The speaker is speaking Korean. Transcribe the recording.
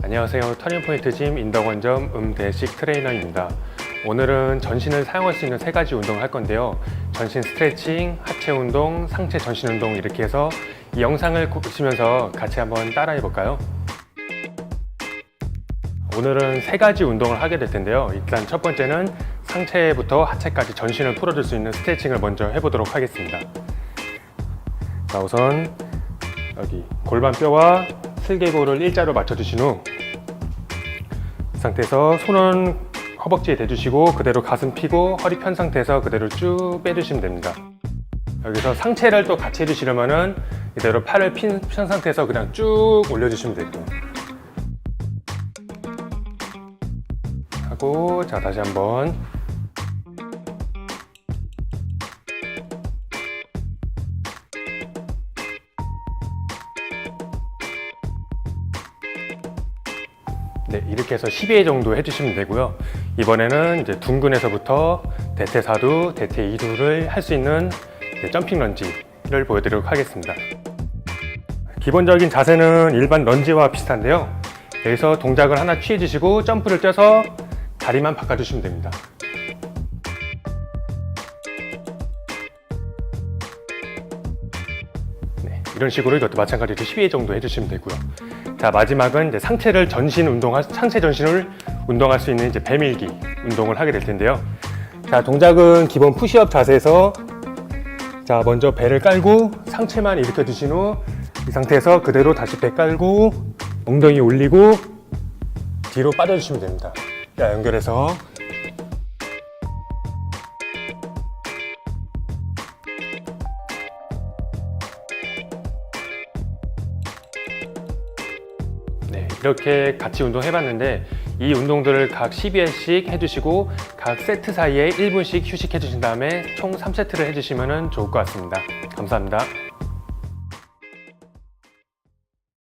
안녕하세요. 터닝포인트 짐 인덕원점 음대식 트레이너입니다. 오늘은 전신을 사용할 수 있는 세 가지 운동을 할 건데요. 전신 스트레칭, 하체 운동, 상체 전신 운동 이렇게 해서 이 영상을 보시면서 같이 한번 따라해 볼까요? 오늘은 세 가지 운동을 하게 될 텐데요. 일단 첫 번째는 상체부터 하체까지 전신을 풀어줄 수 있는 스트레칭을 먼저 해보도록 하겠습니다. 자, 우선 여기 골반 뼈와 슬개골을 일자로 맞춰주신 후 이 상태에서 손은 허벅지에 대주시고 그대로 가슴 펴고 허리 편 상태에서 그대로 쭉 빼주시면 됩니다. 여기서 상체를 또 같이 해주시려면은 이대로 팔을 핀, 편 상태에서 그냥 쭉 올려주시면 되고 하고 자 다시 한번 네, 이렇게 해서 12회 정도 해주시면 되고요. 이번에는 이제 둔근에서부터 대퇴사두, 대퇴이두를 할 수 있는 점핑 런지를 보여드리도록 하겠습니다. 기본적인 자세는 일반 런지와 비슷한데요. 여기서 동작을 하나 취해주시고 점프를 쪄서 다리만 바꿔주시면 됩니다. 이런 식으로 이것도 마찬가지로 12회 정도 해주시면 되고요. 자 마지막은 이제 상체를 전신 운동할 상체 전신을 운동할 수 있는 이제 배밀기 운동을 하게 될 텐데요. 자 동작은 기본 푸시업 자세에서 자 먼저 배를 깔고 상체만 일으켜 주신 후 이 상태에서 그대로 다시 배 깔고 엉덩이 올리고 뒤로 빠져주시면 됩니다. 자 연결해서 네, 이렇게 같이 운동해봤는데 이 운동들을 각 12회씩 해주시고 각 세트 사이에 1분씩 휴식해 주신 다음에 총 3세트를 해주시면 좋을 것 같습니다. 감사합니다.